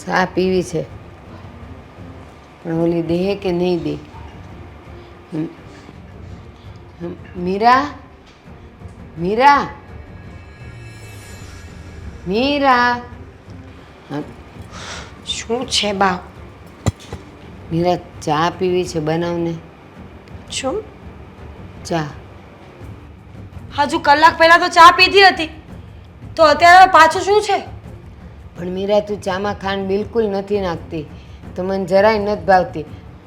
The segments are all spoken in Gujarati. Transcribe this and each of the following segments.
સા પીવી છે. પણ ઓલી દે કે નહીં દે. મીરા? મીરા? મીરા? શું છે બા? મીરા ચા પીવી છે બનાવને. શું? ચા. હજુ કલાક પહેલા તો ચા પીધી હતી. તો અત્યારે પાછું શું છે? પણ મીરા તું ચામાં ખાંડ બિલકુલ નથી નાખતી. તો મને જરાય નથી ભાવતી.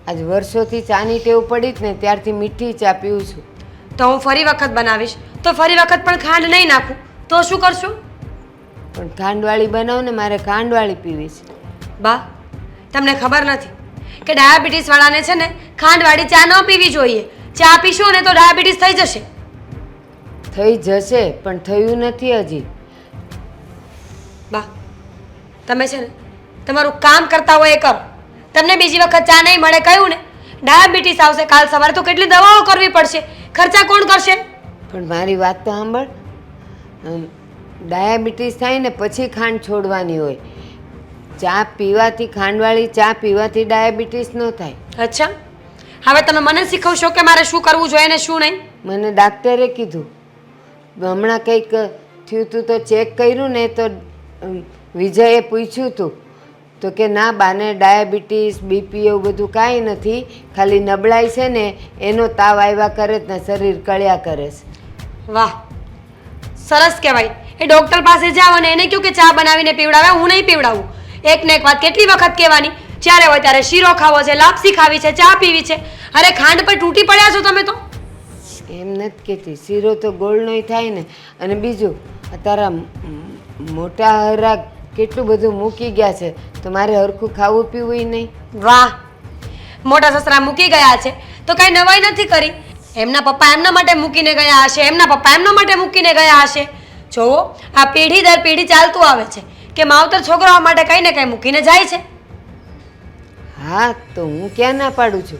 આજ વર્ષોથી ચાની ટેવ પડી જ ને ત્યારથી મીઠી ચા પીવું છું. તો હું ફરી વખત બનાવીશ. તો ફરી વખત પણ ખાંડ નહીં નાખું. તો શું કરશું? પણ ખાંડવાળી બનાવ ને મારે ખાંડવાળી પીવી છે. બા તમને ખબર નથી કે ડાયાબિટીસ વાળાને છે ને ખાંડવાળી ચા ન પીવી જોઈએ. ચા પીશો ને તો ડાયાબિટીસ થઈ જશે. થઈ જશે પણ થયું નથી હજી. બા તમે છે ને તમારું કામ કરતા હોય એ કરો. તમને બીજી વખત ચા નહીં મળે કહ્યું ને? ડાયાબિટીસ આવશે કાલ સવારે તો કેટલી દવાઓ કરવી પડશે? ખર્ચા કોણ કરશે? પણ મારી વાત તો સાંભળ. ડાયાબિટીસ થાય ને પછી ખાંડ છોડવાની હોય. ચા પીવાથી ખાંડવાળી ચા પીવાથી ડાયાબિટીસ ન થાય. અચ્છા. હવે તમે મને શીખવશો કે મારે શું કરવું જોઈએ ને શું નહીં? મને ડાક્ટરે કીધું. હમણાં કંઈક થયું તું તો ચેક કર્યું ને તો વિજયે પૂછ્યું તું તો કે ના બાને ડાયાબિટીસ બીપી એવું બધું કાંઈ નથી ખાલી નબળાઈ છે ને એનો તાવ આવ્યા કરે જ ને શરીર કળ્યા કરે છે. વાહ સરસ કહેવાય. એ ડૉક્ટર પાસે જાઓ અને એને કહ્યું કે ચા બનાવીને પીવડાવે હું નહીં પીવડાવું. એક ને એક વાત કેટલી વખત કહેવાની? જ્યારે હોય ત્યારે શીરો ખાવો છે લાપસી ખાવી છે ચા પીવી છે. અરે ખાંડ પર તૂટી પડ્યા છો તમે તો? એમ નથી કહેતી શીરો તો ગોળનોય થાય ને. અને બીજું તારા મોટા હરા કેટલું બધું મૂકી ગયા છે. તો મારે હરખું ખાવું પીવું નહીં. વાહ! મોટા સસરા મૂકી ગયા છે. તો કઈ નવાઈ નથી કરી. એમના પપ્પા એમના માટે મૂકીને ગયા હશે. એમના પપ્પા એમના માટે મૂકીને ગયા હશે. જોવો આ પેઢી દર પેઢી ચાલતું આવે છે કે માવતર છોકરાઓ માટે કંઈ ને કંઈ મૂકીને જાય છે. હા તો હું ક્યાં ના પાડું છું?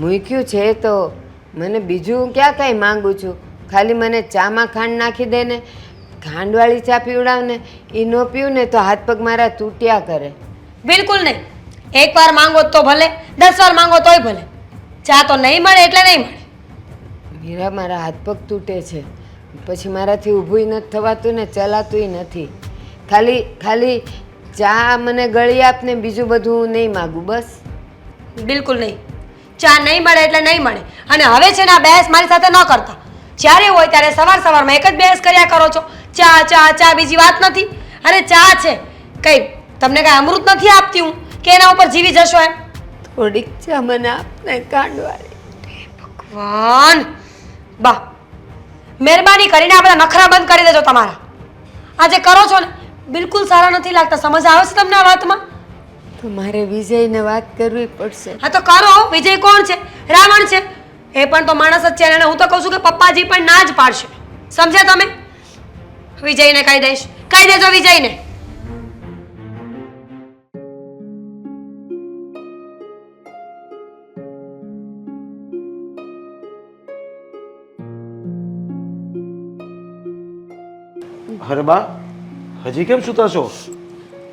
મૂક્યું છે તો મને બીજું ક્યાં કાંઈ માંગુ છું? ખાલી મને ચામાં ખાંડ નાખી દે ને ખાંડવાળી ચા પીવડાવ ને એ ન પીવું ને તો હાથ પગ મારા તૂટ્યા કરે. બિલકુલ નહીં. એકવાર માંગો તો ભલે દસ વાર માંગો તોય ભલે. ચા તો નહીં મળે એટલે નહીં મળે. મીરા મારા હાથ પગ તૂટે છે. પછી મારાથી ઊભું નથી થવાતું ને ચલાતુંય નથી. ખાલી ખાલી ચા મને ગળી આપ ને બીજું બધું નહીં માગું બસ. બિલકુલ નહીં. ચા નહીં મળે એટલે નહીં મળે. અને હવે છે ને આ બહેસ મારી સાથે ન કરતા. જ્યારે હોય ત્યારે સવાર સવારમાં એક જ બહેસ કર્યા કરો છો. ચા ચા ચા બીજી વાત નથી. અરે ચા છે. કઈ તમને કઈ અમૃત નથી આપતી હું? કે એના ઉપર જીવી જશો એમ? થોડીક ચા મને આપને કાંડવાળી. ભગવાન! બા મહેરબાની કરીને આ બધા નખરા બંધ કરી દેજો તમારા. આ જે કરો છો ને બિલકુલ સારા નથી લાગતા. સમજ આવે છે તમને આ વાતમાં? તો મારે વિજયને વાત કરવી પડશે. હા તો કરો. વિજય કોણ છે? રાવણ છે? એ પણ તો માણસ જ છે અને હું તો કહું છું કે પપ્પાજી પણ ના જ પાડશે. સમજ્યા તમે? વિજયને કહી દઈશ. કહી દેજો વિજયને. અરે બા, હજી કેમ સૂતા છો?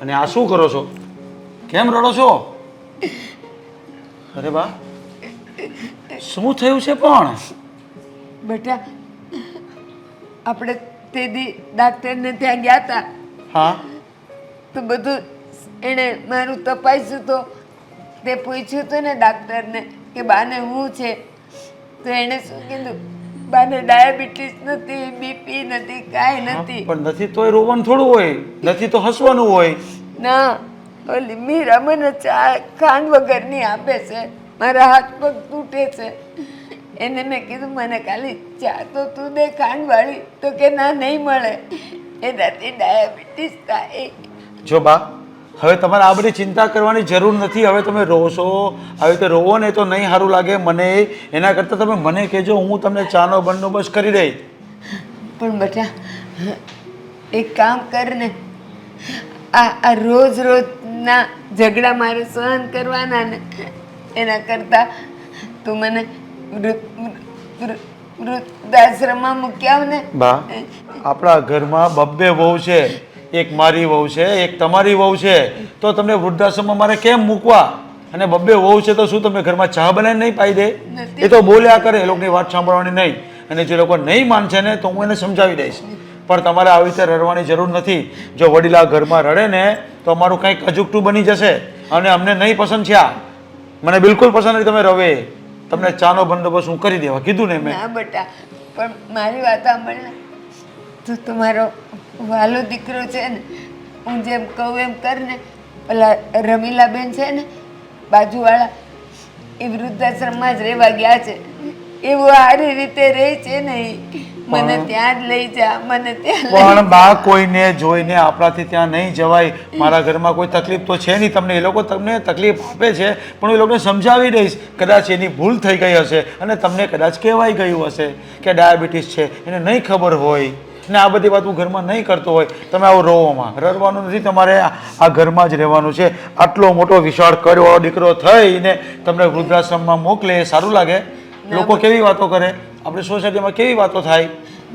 અને આ શું કરો છો? કેમ રડો છો? અરે બા શું થયું છે પણ? બેટા આપણે તે દી ડાક્ટરને ત્યાં ગયા હતા હા. તો બધું એણે મારું તપાસ્યું તો તે પૂછ્યું હતું ને ડાક્ટરને કે બાને શું છે? તો એણે શું કીધું? બાને ડાયાબિટીસ નથી બીપી નથી કાંઈ નથી. પણ નથી તોય રોવાનું થોડું હોય. નથી તો હસવાનું હોય. ના ઓલી મીરા મને ચા ખાંડ વગરની આપે છે. મારા હાથ પગ તૂટે છે. એને મેં કીધું મને ખાલી ચા તો તું દે ખાંડવાળી. તો કે ના નહીં મળે. એનાથી ડાયાબિટીસ થાય. જો બા હવે તમારે આ બધી ચિંતા કરવાની જરૂર નથી. હવે તમે રોશો આવી રીતે રોવો ને તો નહીં સારું લાગે મને. એના કરતાં તમે મને કહેજો હું તમને ચાનો બંદોબસ્ત કરી દઈ પણ બેટા એક કામ કર ને. આ રોજ રોજના ઝઘડા મારે સહન કરવાના ને. એના કરતાં તું મને વૃદ્ધ- વૃદ્ધ- વૃદ્ધાશ્રમમાં મૂક્યા ને. બા આપણા ઘરમાં બબ્બે વહુ છે. એક મારી વહુ છે એક તમારી વહુ છે. તો તમને વૃદ્ધાશ્રમમાં મારે કેમ મૂકવા? અને બબ્બે વહુ છે તો શું તમે ઘરમાં ચા બનાવીને નહીં પાઈ દે? એ તો બોલ્યા કરે એ લોકોની વાત સાંભળવાની નહીં. અને જે લોકો નહીં માનશે ને તો હું એને સમજાવી દઈશ. પણ તમારે આવી રીતે રડવાની જરૂર નથી. જો વડીલા ઘરમાં રડે ને તો અમારું કંઈક અજુકટું બની જશે. અને અમને નહીં પસંદ છે આ મને બિલકુલ પસંદ નથી. તમે રવે. તમને ચાનો બંદોબસ્ત હું કરી દેવા. કીધું ને મેં. ના, બેટા, પણ મારી વાત સાંભળ ને તું તમારો વાલો દીકરો છે ને, હું જેમ કહું એમ કર ને પેલા રમીલાબેન છે ને, બાજુવાળા, એ વૃદ્ધાશ્રમમાં જ રહેવા ગયા છે. એવું સારી રીતે રહે છે ને ઈ. મને ત્યાં જ લઈ જા મને ત્યાં પણ બા કોઈને જોઈને આપણાથી ત્યાં નહીં જવાય. મારા ઘરમાં કોઈ તકલીફ તો છે નહીં તમને. એ લોકો તમને તકલીફ આપે છે પણ હું એ લોકોને સમજાવી દઈશ. કદાચ એની ભૂલ થઈ ગઈ હશે અને તમને કદાચ કહેવાય ગયું હશે કે ડાયાબિટીસ છે એને નહીં ખબર હોય. ને આ બધી વાત હું ઘરમાં નહીં કરતો હોય. તમે આવો રોવામાં. રડવાનું નથી તમારે આ આ ઘરમાં જ રહેવાનું છે. આટલો મોટો વિશાળ કર્યો દીકરો થઈને તમને વૃદ્ધાશ્રમમાં મોકલે એ સારું લાગે? લોકો કેવી વાતો કરે? આપણી સોસાયટીમાં કેવી વાતો થાય?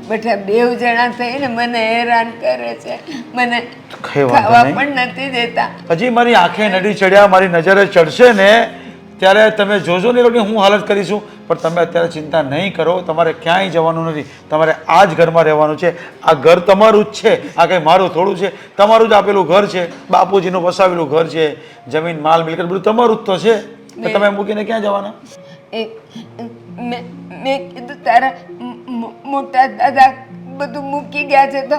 બેઠા બેવ જણા થઈને મને હેરાન કરે છે. મને ખાવા પણ નથી દેતા. હજી મારી આંખે નડી ચડ્યા મારી નજરે ચડશે ને ત્યારે તમે જોજો ને લોકોની હું હાલત કરીશું. પણ તમે અત્યારે ચિંતા નહીં કરો તમારે ક્યાંય જવાનું નથી. તમારે આ જ ઘરમાં રહેવાનું છે. આ ઘર તમારું જ છે. આ કંઈ મારું થોડું છે. તમારું જ આપેલું ઘર છે. બાપુજીનું વસાવેલું ઘર છે. જમીન માલ મિલકત બધું તમારું જ તો છે. તમે મૂકીને ક્યાં જવાના? એ મેં મેં કીધું તારા મોટા દાદા બધું મૂકી ગયા છે તો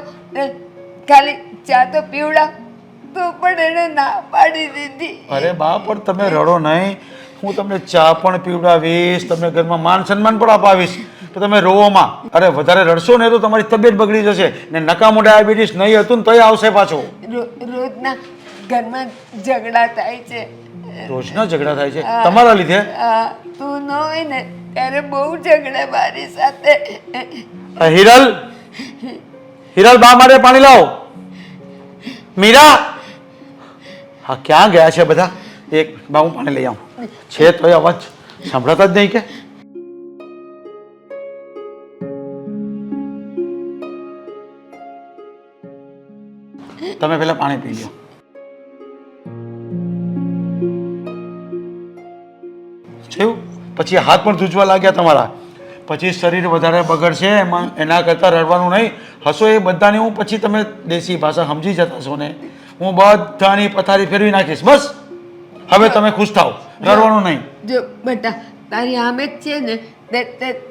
ખાલી ચા તો પીવડા તો પણ એને ના પાડી દીધી. અરે બા પણ તમે રડો નહીં. હું તમને ચા પણ પીવડાવીશ તમને ઘરમાં માન સન્માન પણ અપાવીશ. તો તમે રોવામાં અરે વધારે રડશો ને તો તમારી તબિયત બગડી જશે. ને નકામો ડાયાબિટીસ નહીં હતું ને તોય આવશે પાછો. રોજના ઘરમાં ઝઘડા થાય છે. રોજના ઝઘડા થાય છે. તમારા લીધે? તું ન હોય ને ત્યારે બહુ ઝઘડા મારી સાથે. હિરલ? હિરલ બા માટે પાણી લાવો. મીરા? હા ક્યાં ગયા છે બધા? એક બા હું પાણી લઈ આવું. છે તો અવાજ સંભળાતા જ નહીં કે? તમે પેલા પાણી પી લો પછી હાથ પણ ધૂજવા લાગ્યા તમારા. પછી શરીર વધારે બગડશે એમાં એના કરતાં રડવાનું નહીં. હશો એ બધાની હું પછી તમે દેશી ભાષા સમજી જતા છો ને. હું બધાની પથારી ફેરવી નાખીશ. બસ. હવે તમે ખુશ થાઓ. રડવાનું નહીં. જો બેટા તારી આમે જ છે ને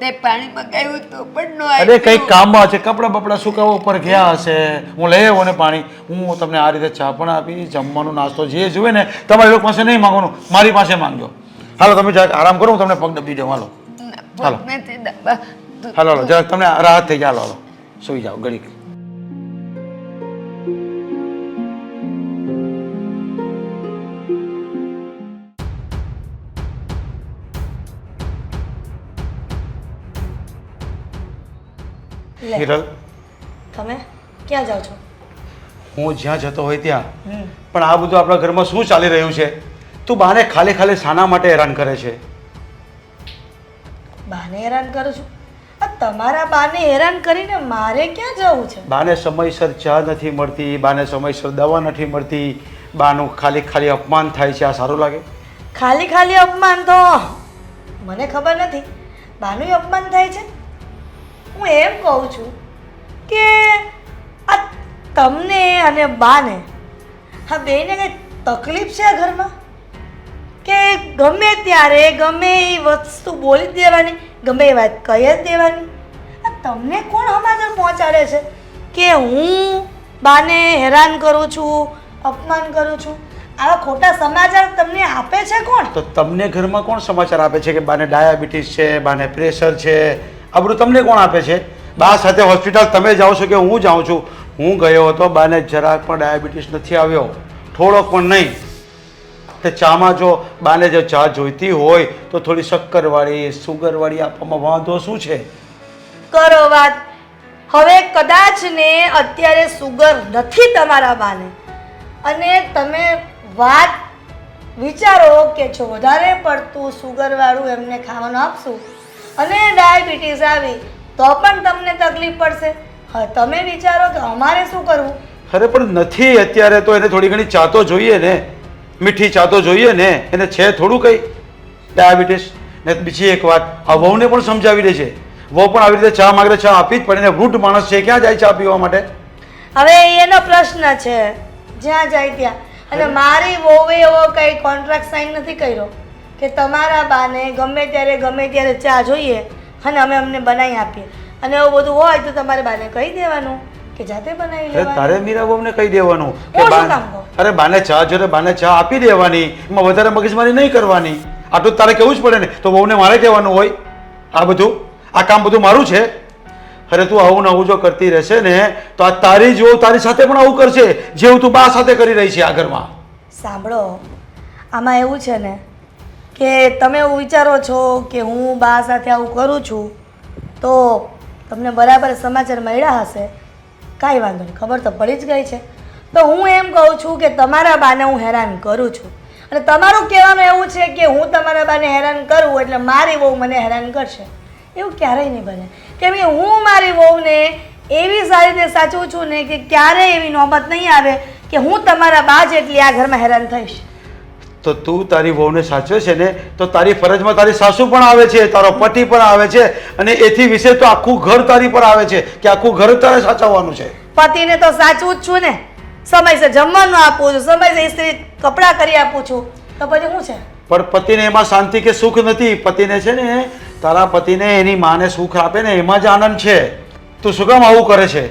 તે પાણી મગાવ્યું તો પણ અરે. કંઈક કામમાં છે. કપડાં બપડા સુકાવવા ઉપર ગયા હશે. હું લઈ આવ્યો ને પાણી. હું તમને આ રીતે ચા પણ આપી જમવાનું નાસ્તો જે જુએ ને તમારે લોકો પાસે નહીં માંગવાનું. મારી પાસે માંગજો. હાલો તમે જરાક આરામ કરો હું તમને પગ દબી દઉં હાલો. હાલો. હાલો હાલો જરાક તમને રાહત થઈ જાય. હાલો હાલો. સુઈ જાઓ ઘડીક. હિરલ. તમે ક્યાં જાઓ છો? હું જ્યાં જતો હોય ત્યાં. પણ આ બધું આપણા ઘરમાં શું ચાલી રહ્યું છે? તું બાને ખાલી ખાલી શાના માટે હેરાન કરે છે. બાને હેરાન કરું છું? આ તમારા બાને હેરાન કરીને મારે ક્યાં જવું છે? બાને સમયસર ચા નથી મળતી બાને સમયસર દવા નથી મળતી બાનું ખાલી ખાલી અપમાન થાય છે. આ સારું લાગે? ખાલી ખાલી અપમાન તો મને ખબર નથી. બાનું અપમાન થાય છે? હું એમ કહું છું કે આ તમને અને બાને હા બેને કંઈ તકલીફ છે આ ઘરમાં? કે ગમે ત્યારે ગમે એ વસ્તુ બોલી દેવાની, ગમે એ વાત કહી જ દેવાની. તમને કોણ સમાચાર પહોંચાડે છે? કે હું બાને હેરાન કરું છું, અપમાન કરું છું? આવા ખોટા સમાચાર તમને આપે છે કોણ? તો તમને ઘરમાં કોણ સમાચાર આપે છે કે બાને ડાયાબિટીસ છે, બાને પ્રેશર છે? આ તમને કોણ આપે છે? બા સાથે હોસ્પિટલ તમે જાઓ છો કે હું જાઉં છું? હું ગયો હતો, બાને જરાક પણ ડાયાબિટીસ નથી આવ્યો. થોડોક પણ નહીં. તે ચામાં જો બાને જો ચા જોઈતી હોય તો થોડી શક્કરવાળી સુગરવાળી આપવામાં વાંધો શું છે? કરો વાત. હવે કદાચ ને અત્યારે સુગર નથી તમારા બાને. અને તમે વાત વિચારો કે જો વધારે પડતું સુગરવાળું એમને ખાવાનું આપશું અને ડાયાબિટીસ આવી તો પણ તમને તકલીફ પડશે. હા તમે વિચારો કે અમારે શું કરવું? અરે પણ નથી અત્યારે તો એને થોડી ઘણી ચા તો જોઈએ ને. મીઠી ચા તો જોઈએ ને એને છે થોડું કંઈ. ડાયાબિટીસ ને બીજી એક વાત આ વહુને પણ સમજાવી દે છે વહુ પણ આવી રીતે ચા માગે ચા આપી જ પડે ને વૃદ્ધ માણસ છે ક્યાં જાય ચા પીવા માટે? હવે એનો પ્રશ્ન છે જ્યાં જાય ત્યાં. અને મારી વહુએ એવો કંઈ કોન્ટ્રાક્ટ સાઇન નથી કર્યો કે તમારા બાને ગમે ત્યારે ગમે ત્યારે ચા જોઈએ અને અમે અમને બનાવી આપીએ. અને એવું બધું હોય તો તમારે બાને કહી દેવાનું. કે જાતે બનાવી તારે લેવાનું? મીરા વહુને કહી દેવાનું કે બાને અરે બાને ચા જોડે બાને ચા આપી દેવાની. એમાં વધારે મગજમારી નહીં કરવાની. આટલું તો તારે કેવું જ પડે ને. તો બહુને મારે કહેવાનું હોય. આ બધું? આ કામ બધું મારું છે? અરે તું આવું ને આવું જો કરતી રહેશે ને તો આ તારી જ તારી સાથે પણ આવું કરશે. જેવું તું બા સાથે કરી રહી છે આ ઘરમાં. સાંભળો આમાં એવું છે ને કે તમે એવું વિચારો છો કે હું બા સાથે આવું કરું છું તો તમને બરાબર સમાચાર મળ્યા હશે. કાંઈ વાંધો નહીં, ખબર તો પડી જ ગઈ છે. તો હું એમ કહું છું કે તમારા બાને હું હેરાન કરું છું. અને તમારું કહેવાનું એવું છે કે હું તમારા બાને હેરાન કરું એટલે મારી વહુ મને હેરાન કરશે. એવું ક્યારેય નહીં બને. કેમ કે હું મારી વહુને એવી સારી રીતે સાચવું છું ને કે ક્યારેય એવી નોબત નહીં આવે કે હું તમારા બા જેટલી આ ઘરમાં હેરાન થઈશ. તો તું તારી વહુને સાચવે છે ને? તો તારી ફરજમાં તારી સાસુ પણ આવે છે તારો પતિ પણ આવે છે અને એથી વિશે તો આખું ઘર તારી પર આવે છે કે આખું ઘર તારે સાચવવાનું છે. પતિને તો સાચવું જ છું ને. સમયસર જમવાનું આપું છું સમયસર ઇસ્ત્રી કપડાં કરી આપું છું. તો પછી શું છે? પણ પતિને એમાં શાંતિ કે સુખ નથી? પતિને છે ને તારા પતિને એની માને સુખ આપે ને એમાં જ આનંદ છે. તું શું કામ આવું કરે છે?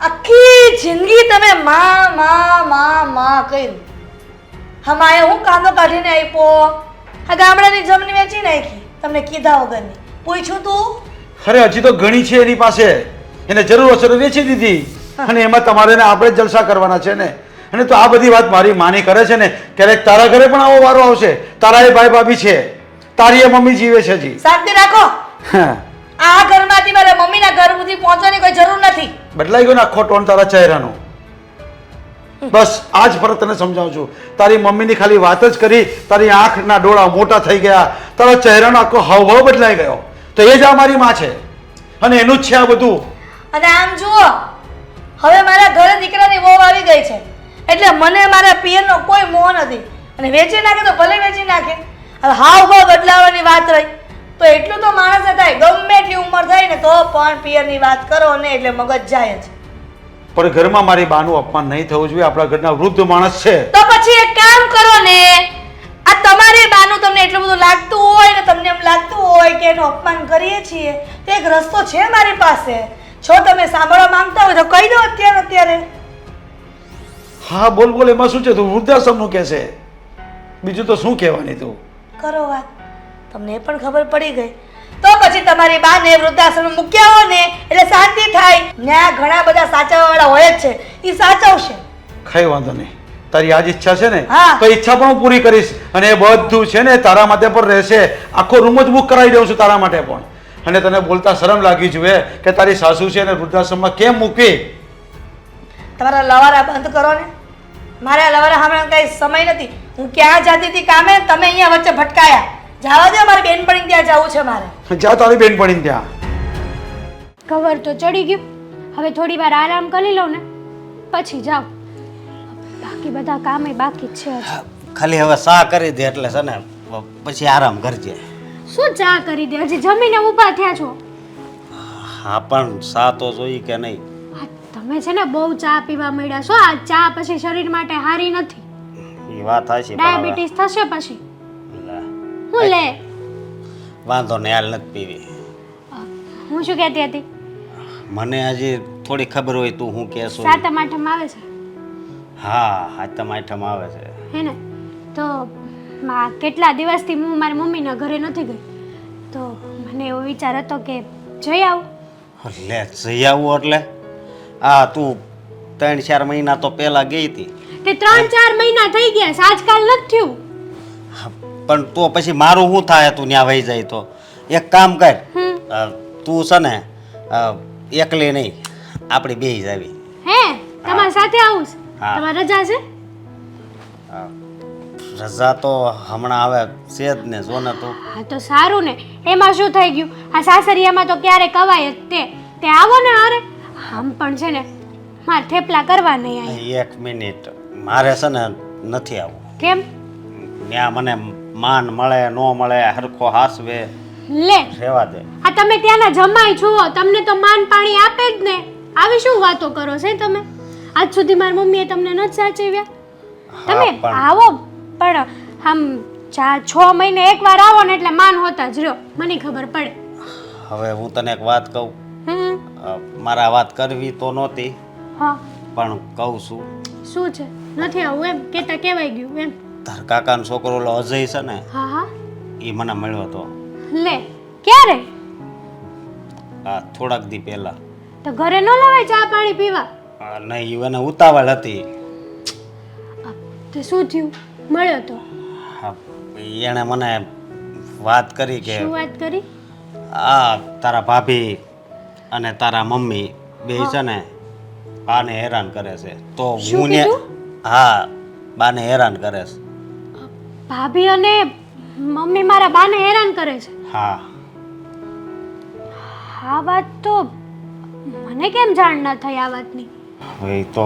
આખી જિંદગી તમે માં માં માં માં કર્યું. હમાએ હું કાંદો કાઢીને આપ્યો આ ગામડાની જમીન વેચી નાખી. તમને કીધા વગરની. પૂછ્યું તું? અરે હજી તો ઘણી છે એની પાસે. એને જરૂર હશે તો વેચી દીધી. અને એમાં તમારે ને આપણે જલસા કરવાના છે ને. અને તો આ બધી વાત મારી માની કરે છે ને ક્યારેક તારા ઘરે પણ આવો વારો આવશે. તારા એ ભાઈ ભાભી છે. તારી એ મમ્મી જીવે છે હજી. શાંતિ રાખો. આ ઘરમાંથી મારા મમ્મીના ઘર સુધી પહોંચવાની કોઈ જરૂર નથી. બદલાઈ ગયો ને આખો ટોન તારા ચહેરાનો. બસ આ જ ફરક તને સમજાવું છું તારી મમ્મીની ખાલી વાત જ કરી, તારી આંખના ડોળા મોટા થઈ ગયા, તારા ચહેરાનો આખો હાવભાવ બદલાઈ ગયો. તો એ જ આ મારી માં છે. અને એનું જ છે આ બધું. અને આમ જુઓ, હવે મારા ઘરે દીકરાની વહુ આવી ગઈ છે. એટલે મને મારા પિયરનો કોઈ મોહ નથી. અને વેચી નાખે તો ભલે વેચી નાખે. હવે હાવભાવ બદલાવાની વાત રહી. તો એટલું તો માણસે થાય, ગમે એટલી ઉંમર થાય ને તો પણ પિયરની વાત કરો ને એટલે મગજ જાય જ. પણ ઘરમાં મારી બાનું અપમાન નહીં થવું જોઈએ. આપણા ઘરના વૃદ્ધ માણસ છે. તો પછી એક કામ કરો ને આ તમારી બાનું તમને એટલું બધું લાગતું હોય ને તમને એમ લાગતું હોય કે એનું અપમાન કરીએ છીએ તો એક રસ્તો છે મારી પાસે. જો તમે સાંભળવા માંગતા હોય તો કહી દો અત્યારે અત્યારે. હા બોલ બોલ એમાં શું છે? તું વૃદ્ધાશ્રમનું કહેશે બીજું તો શું કહેવાની તું? કરો વાત. તમને એ પણ ખબર પડી ગઈ. તો પછી તમારી બાને વૃદ્ધાશ્રમ મૂક્યા હો ને એટલે શાંતિ થાય. ત્યાં ઘણા બધા સાચવવાવાળા હોય જ છે. એ સાચવશે. કઈ વાંધો નહીં. તારી આજ ઈચ્છા છે ને હા. તો ઈચ્છા પણ હું પૂરી કરીશ. અને એ બધું છે ને તારા માટે પણ રહેશે. આખો રૂમ જ બુક કરાવી દઉં છું તારા માટે પણ. અને તને બોલતા શરમ લાગી જોઈએ કે તારી સાસુ છે ને વૃદ્ધાશ્રમમાં કેમ મૂકી? તમારા લવારા બંધ કરો ને. મારે લવારા હમણાં કઈ સમય નથી. હું ક્યાં જતી હતી કામે? તમે અહીંયા વચ્ચે ભટકાયા. જાવા દો મારે બેનપણી ત્યાં જવું છે મારે. જા તારી બેનપણી ત્યાં. કવર તો ચડી ગયું. હવે થોડી વાર આરામ કરી લઉં ને પછી જાઓ બાકી બધા કામે બાકી જ છે ખાલી હવે સા કરી દે એટલે છે ને પછી આરામ કરજે. શું ચા કરી દે? હજી જમીને ઊભા થયા છો? હા પણ સા તો જોઈ કે નહીં. આ તમે છે ને બહુ ચા પીવા મળ્યા છો. આ ચા પછી શરીર માટે સારી નથી. એ વાત હાચી છે ડાયાબિટીસ થશે પછી. હું લે? વાંધો નહીં હાલ નથી પીવી. હું શું કહેતી હતી? મને હજી થોડી ખબર હોય તું હું કહેશું. સાતમ આઠમ આવે છે? હા સાતમ આઠમ આવે છે. હે ને? તો માં કેટલા દિવસથી હું મારી મમ્મીના ઘરે નથી ગઈ. તો મને એવો વિચાર હતો કે જઈ આવું. લે જઈ આવું એટલે? હા તું ત્રણ ચાર મહિના તો પહેલા ગઈ હતી. તે ત્રણ ચાર મહિના થઈ ગયા આજકાલ નથી થયું. પણ તો પછી મારું શું થાય તું ત્યાં વહી જાય તો? એક કામ કર. તું છે ને એકલી નહીં આપણી બે જ આવી. હે? તમારી સાથે આવું છે. તમારે રજા છે? રજા તો હમણાં આવે છે જ ને જો ને તું. હા તો સારું ને. એમાં શું થઈ ગયું? આ સાસરિયામાં તો ક્યારે કવાય જ તે. તે આવો ને અરે આમ પણ છે ને મારે થેપલા કરવા નહીં આયા. એક મિનિટ. મારે છે ને નથી આવું. કેમ? ત્યાં મને માન મળે ન મળે હરખો હાસવે લે રહેવા દે. આ તમે ત્યાંના જમાઈ છો તમને તો માન પાણી આપે જ ને. આવી શું વાતો કરો છે તમે? આજ સુધી મારી મમ્મીએ તમને નથી સાચવ્યા. તમે આવો પણ આમ ચા છ મહિને એકવાર આવો ને એટલે માન હોતા જ રહ્યો. મને ખબર પડે. હવે હું તને એક વાત કહું. મારા વાત કરવી તો નહોતી હા. પણ કહું છું. શું છે? નથી આવું એમ? કેતા કેવાય ગયું એમ? તાર કાકાનો છોકરો ઓલો અજય છે ને હા હા. એ મને મળ્યો હતો. લે ક્યારે? આ થોડાક દી પહેલા. તો ઘરે ન લવાય ચા પાણી પીવા? આ નહીં એને ઉતાવળ હતી. તે શું થયું? મળ્યો તો? હા, એણે મને વાત કરી કે શું વાત કરી? આ તારા ભાભી અને તારા મમ્મી બે છે ને બાને હેરાન કરે છે. તો હું ને હા બાને હેરાન કરે છે. ભાભી અને મમ્મી મારા બાને હેરાન કરે છે. હા. આ વાત તો મને કેમ જાણ ન થઈ આ વાતની? હવે એ તો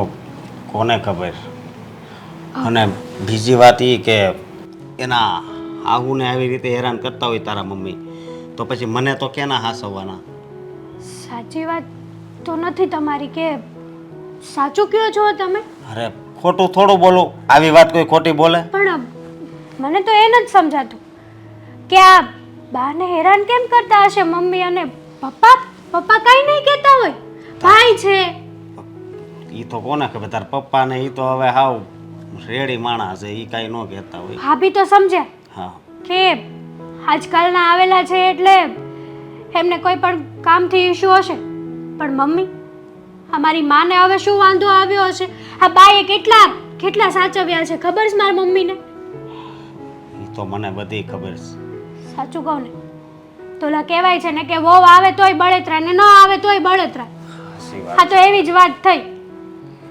કોને ખબર? અને બીજી વાત એ કે એના આહુને આવી રીતે હેરાન કરતા હોય તારા મમ્મી તો પછી મને તો કેના હાસવવાના? સાચી વાત તો નથી તમારી કે સાચું કયો છો તમે? અરે ખોટું થોડું બોલો. આવી વાત કોઈ ખોટી બોલે? પણ મને તો એ નથી સમજાતું કે આ બાને હેરાન કેમ કરતા હશે મમ્મી અને પપ્પા? પપ્પા કાંઈ નહીં કહેતા હોય. ભાઈ છે. એ તો કોને ખબર તાર પપ્પા ને એ તો હવે હાવ રેડી માણસ છે એ કાંઈ ન કહેતા હોય. ભાભી તો સમજ્યા હા. કે આજકાલના આવેલા છે એટલે એમને કોઈ પણ કામથી ઇશ્યુ હશે. પણ મમ્મી અમારી માને હવે શું વાંધો આવ્યો હશે? આ બાએ કેટલા કેટલા સાચવ્યા છે? ખબર છે મારી મમ્મીને? તો મને બધી ખબર છે. સાચું કહું ને તોલા કહેવાય છે ને કે વહુ આવે તોય બળેતરા ને ન આવે તોય બળેતરા. હા તો એવી જ વાત થઈ.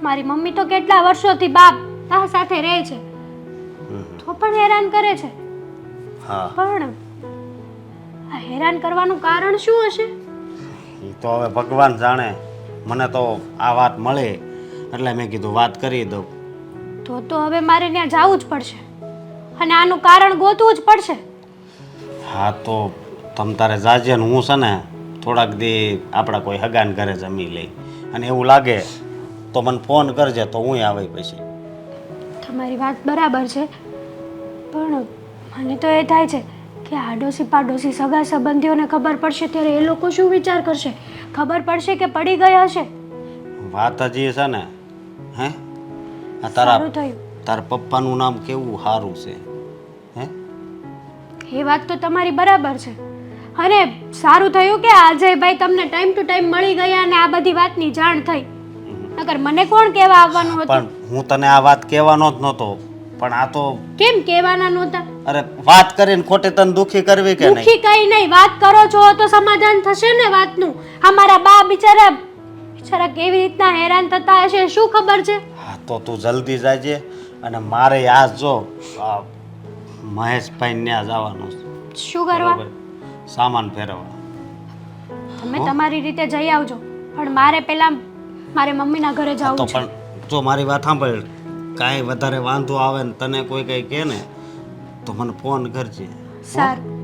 મારી મમ્મી તો કેટલા વર્ષોથી બાપ તા સાથે રહે છે. તો પણ હેરાન કરે છે. હા. પણ આ હેરાન કરવાનું કારણ શું હશે? એ તો હવે ભગવાન જાણે. મને તો આ વાત મળે એટલે મેં કીધું વાત કરી દઉં. તો તો હવે મારે ત્યાં જવું જ પડશે. અને આનું કારણ ગોતવું જ પડશે. હા તો તમ તારે જાજે ને હું છે ને થોડાક દી આપણા કોઈ હગાન ઘરે જમી લઈ. અને એવું લાગે તો મને ફોન કરજે તો હું આવે પછી. તમારી વાત બરાબર છે પણ મને તો એ થાય છે કે આડોશી પાડોશી સગા સંબંધીઓને ખબર પડશે ત્યારે એ લોકો શું વિચાર કરશે? ખબર પડશે કે પડી ગયા હશે? વાત હજી છે ને હે? આ તારા સારું થયું. તારા પપ્પાનું નામ કેવું? સારું છે. એ વાત તો તમારી બરાબર છે. અને સારું થયું કે અજયભાઈ તમને ટાઈમ ટુ ટાઈમ મળી ગયા અને આ બધી વાતની જાણ થઈ. નકર મને કોણ કહેવા આવવાનું હતું? પણ હું તને આ વાત કહેવાનો જ નહોતો. પણ આ તો કેમ કહેવાના નહોતા? અરે વાત કરીને ખોટે તને દુખી કરવી કે નહીં? દુખી કઈ નહીં વાત કરો છો તો સમાધાન થશે ને વાતનું. અમારા બા બિચારા બિચારા કેવી રીતના હેરાન થતા હશે શું ખબર છે? હા તો તું જલ્દી જાજે અને મારે આ જો મહેશભાઈ ત્યાં જવાનું છે. શું કરવા? બરોબર. સામાન ફેરવવા. તમે તમારી રીતે જઈ આવજો. પણ મારે પહેલા મારે મમ્મીના ઘરે તો જવું છે. પણ જો મારી વાત સાંભળ કાંઈ વધારે વાંધો આવે ને તને કોઈ કંઈ કહે ને તો મને ફોન કરજે. સારું.